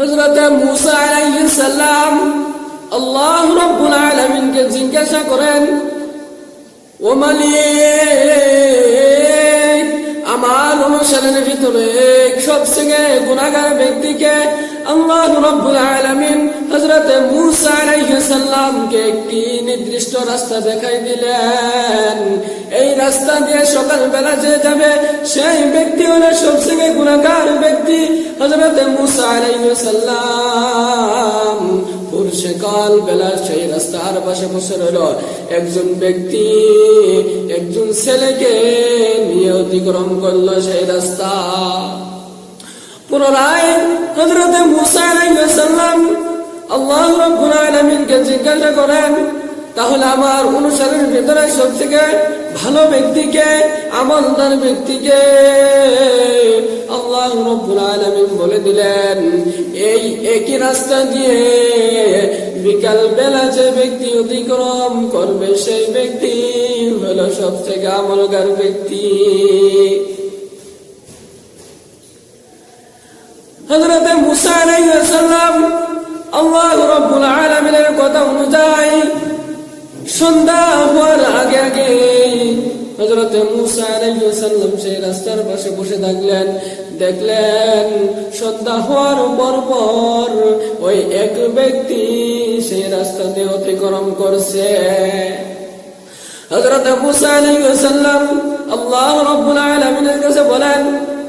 হজরত মুসা আলাইহিস সালাম আল্লাহ রব্বুল আলামিনকে জিজ্ঞাসা করেন ও মালিক আমার অনুসারের ভিতরে সবচেয়ে গুণাগার ব্যক্তিকে আল্লাহ রব্বুল আলামিন হযরত মূসা আলাইহিস সালামকে একটি নির্দিষ্ট রাস্তা দেখাই দিলেন। এই রাস্তা দিয়ে সকালবেলা যে যাবে, সেই ব্যক্তি হলো সবচেয়ে গুণাগার ব্যক্তি হযরত মূসা আলাইহিস সালাম পুরুষে কাল বেলা সেই রাস্তার পাশে বসে রইল। একজন ব্যক্তি একজন ছেলেকে নিয়ে অতিক্রম করল সেই রাস্তা। পুনরায় হজরত মুসা আলাইসাল্লাম আল্লাহ রব্বুল আলামিনকে জিজ্ঞাসা করেন, তাহলে আমার অনুসারের ভিতরে সব থেকে ভালো ব্যক্তিকে আমলদার ব্যক্তিকে আল্লাহ রব্বুল আলামিন বলে দিলেন, এই একই রাস্তা দিয়ে বিকাল বেলা যে ব্যক্তি অতিক্রম করবে, সেই ব্যক্তি হলো সব থেকে আমলগার ব্যক্তি। মুসা আলাইসাল্লাম আল্লাহ রব্বুল আলমিনের কথা অনুযায়ী সন্ধ্যা হওয়ার আগে আগে হজরত সেই রাস্তার পাশে বসে থাকলেন। দেখলেন সন্ধ্যা হওয়ার পর পর ওই এক ব্যক্তি সেই রাস্তা অতিক্রম করছে। হজরত মুসা আলাইসাল্লাম আল্লাহ রব্বুল আলমিনের কাছে বলেন,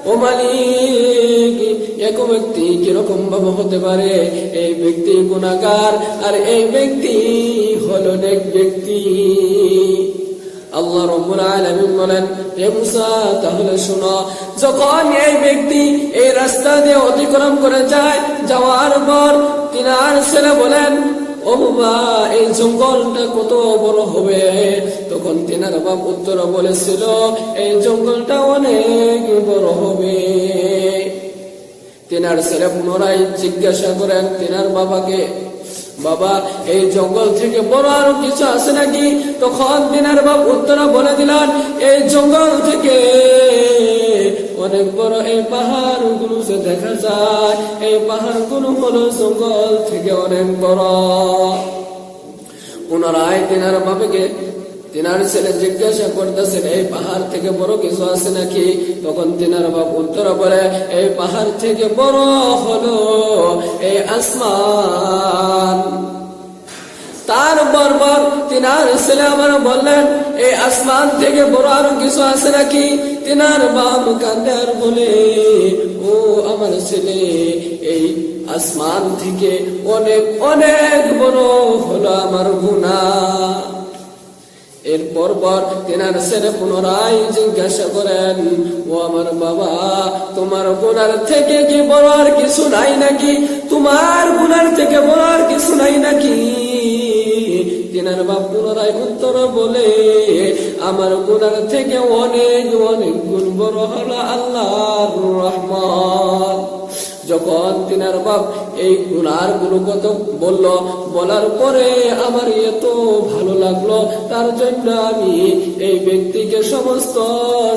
ও মালিক এক ব্যক্তি কীরকম ভাবে হতে পারে? এই ব্যক্তি গুণাগার আর এই ব্যক্তি হলো এক ব্যক্তি। আল্লাহ রব্বুল আলামিন বলেন হে মুসা, তাহলে শোনো, যখন এই ব্যক্তি এই রাস্তা দিয়ে অতিক্রম করে যায়, যাওয়ার পর তিনার ছেলে বলেন, ও বাবা, এই জঙ্গলটা কত বড় হবে? তখন তিনার বাপ উত্তর বলেছিল, এই জঙ্গলটা অনেক বড় হবে। তিনার ছেলে পুনরায় জিজ্ঞাসা করেন, তেনার বাবাকে, বাবা, এই জঙ্গল থেকে বড় আরও কিছু আছে নাকি? তখন দিনার বাপ উত্তর বলে দিলেন, এই জঙ্গল থেকে অনেক বড় এই পাহাড়গুলো যে দেখা যায়, এই পাহাড়গুলো হলো জঙ্গল থেকে অনেক বড়। পুনরায় তেনার বাবাকে তিনার ছেলে জিজ্ঞাসা করতেছেন, এই পাহাড় থেকে বড় কিছু আছে নাকি? তখন তিনার বাপ উত্তর বলে, এই পাহাড় থেকে বড় হলো এই আসমান। তার বরবর তিনার ছেলে আবার বললেন, এই আসমান থেকে বড় আরও কিছু আছে নাকি? তিনার বাপ কান্দে আর বলে, ও আমার ছেলে, এই আসমান থেকে অনেক অনেক বড় হলো আমার গুণা এরপর পর তেনার ছেলে পুনরায় জিজ্ঞাসা করেন, ও আমার বাবা, তোমার গুনার থেকে কি বড় আর কিছু নাই নাকি? তোমার গুনার থেকে বলার কিছু নাই নাকি? তেনার বাপ পুনরায় উত্তর বলে, আমার গুনার থেকে অনেক অনেক গুণ বড় হলো আল্লাহর রহমান যখন তিনার বাপ এই গুনারগুলো কত বলল, বলার পরে আমার এত ভালো লাগল, তার জন্য আমি এই ব্যক্তিকে সমস্ত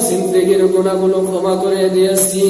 জিন্দগির গুণাগুলো ক্ষমা করে দিয়েছি।